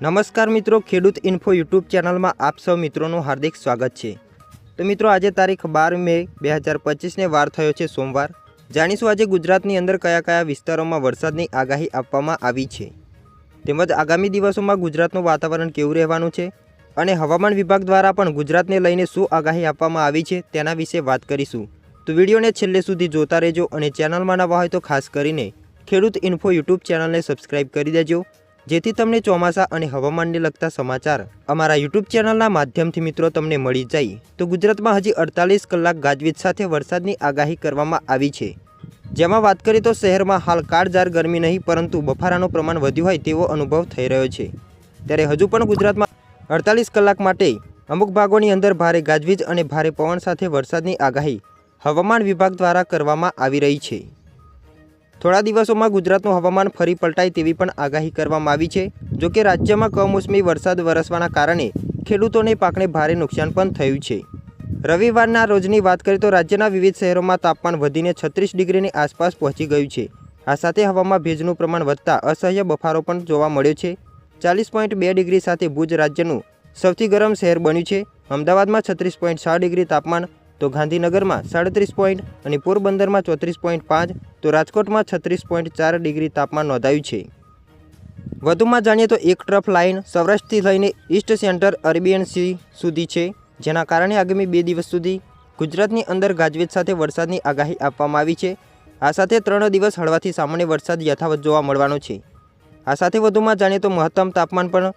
નમસ્કાર મિત્રો, ખેડૂત ઇન્ફો યુટ્યુબ ચેનલમાં આપ સૌ મિત્રોનું હાર્દિક સ્વાગત છે. તો મિત્રો, આજે તારીખ બાર મે બે હજાર પચીસને વાર થયો છે સોમવાર. જાણીશું આજે ગુજરાતની અંદર કયા કયા વિસ્તારોમાં વરસાદની આગાહી આપવામાં આવી છે. તેમજ આગામી દિવસોમાં ગુજરાતનું વાતાવરણ કેવું રહેવાનું છે અને હવામાન વિભાગ દ્વારા પણ ગુજરાતને લઈને શું આગાહી આપવામાં આવી છે તેના વિશે વાત કરીશું. તો વિડીયોને છેલ્લે સુધી જોતા રહેજો અને ચેનલમાં નવા હોય તો ખાસ કરીને ખેડૂત ઇન્ફો યુટ્યુબ ચેનલને સબસ્ક્રાઈબ કરી દેજો. જેથી તમને ચોમાસા અને હવામાનને લગતા સમાચાર અમારા યુટ્યુબ ચેનલના માધ્યમથી મિત્રો તમને મળી જાય. તો ગુજરાતમાં હજી અડતાલીસ કલાક ગાજવીજ સાથે વરસાદની આગાહી કરવામાં આવી છે. જેમાં વાત કરીએ તો શહેરમાં હાલ કાળઝાળ ગરમી નહીં, પરંતુ બફારાનું પ્રમાણ વધ્યું હોય તેવો અનુભવ થઈ રહ્યો છે. ત્યારે હજુ પણ ગુજરાતમાં અડતાલીસ કલાક માટે અમુક ભાગોની અંદર ભારે ગાજવીજ અને ભારે પવન સાથે વરસાદની આગાહી હવામાન વિભાગ દ્વારા કરવામાં આવી રહી છે. થોડા દિવસોમાં ગુજરાતનું હવામાન ફરી પલટાય તેવી પણ આગાહી કરવામાં આવી છે. જો કે રાજ્યમાં કમોસમી વરસાદ વરસવાના કારણે ખેડૂતોને પાકને ભારે નુકસાન પણ થયું છે. રવિવારના રોજની વાત કરીએ તો રાજ્યના વિવિધ શહેરોમાં તાપમાન વધીને છત્રીસ ડિગ્રીની આસપાસ પહોંચી ગયું છે. આ સાથે હવામાં ભેજનું પ્રમાણ વધતા અસહ્ય બફારો પણ જોવા મળ્યો છે. ચાલીસ પોઈન્ટ બે ડિગ્રી સાથે ભુજ રાજ્યનું સૌથી ગરમ શહેર બન્યું છે. અમદાવાદમાં છત્રીસ પોઈન્ટ છ ડિગ્રી તાપમાન તો ગાંધીનગરમાં સાડત્રીસ પોઈન્ટ અને પોરબંદરમાં ચોત્રીસ પોઈન્ટ પાંચ, તો રાજકોટમાં છત્રીસ પોઈન્ટ ચાર ડિગ્રી તાપમાન નોંધાયું છે. વધુમાં જાણીએ તો એક ટ્રફ લાઇન સૌરાષ્ટ્રથી લઈને ઈસ્ટ સેન્ટર અરેબિયન સી સુધી છે, જેના કારણે આગામી બે દિવસ સુધી ગુજરાતની અંદર ગાજવીજ સાથે વરસાદની આગાહી આપવામાં આવી છે. આ સાથે ત્રણ દિવસ હળવાથી સામાન્ય વરસાદ યથાવત જોવા મળવાનો છે. આ સાથે વધુમાં જાણીએ તો મહત્તમ તાપમાન પણ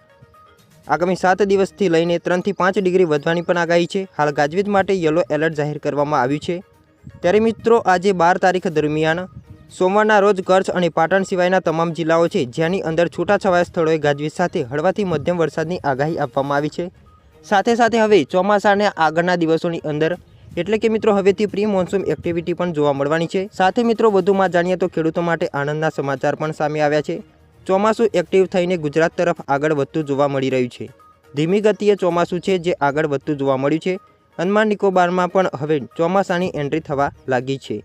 આગામી સાત દિવસથી લઈને ત્રણથી પાંચ ડિગ્રી વધવાની પણ આગાહી છે. હાલ ગાજવીજ માટે યલો એલર્ટ જાહેર કરવામાં આવ્યું છે. ત્યારે મિત્રો, આજે બાર તારીખ દરમિયાન સોમવારના રોજ કચ્છ અને પાટણ સિવાયના તમામ જિલ્લાઓ છે જેની અંદર છૂટાછવાયા સ્થળોએ ગાજવીજ સાથે હળવાથી મધ્યમ વરસાદની આગાહી આપવામાં આવી છે. સાથે સાથે હવે ચોમાસાને આગળના દિવસોની અંદર, એટલે કે મિત્રો, હવેથી પ્રી મોન્સૂન એક્ટિવિટી પણ જોવા મળવાની છે. સાથે મિત્રો, વધુમાં જાણીએ તો ખેડૂતો માટે આનંદના સમાચાર પણ સામે આવ્યા છે. ચોમાસું એક્ટિવ થઈને ગુજરાત તરફ આગળ વધતું જોવા મળી રહ્યું છે. ધીમી ગતિએ ચોમાસું છે જે આગળ વધતું જોવા મળ્યું છે. અંદમાન નિકોબારમાં પણ હવે ચોમાસાની એન્ટ્રી થવા લાગી છે.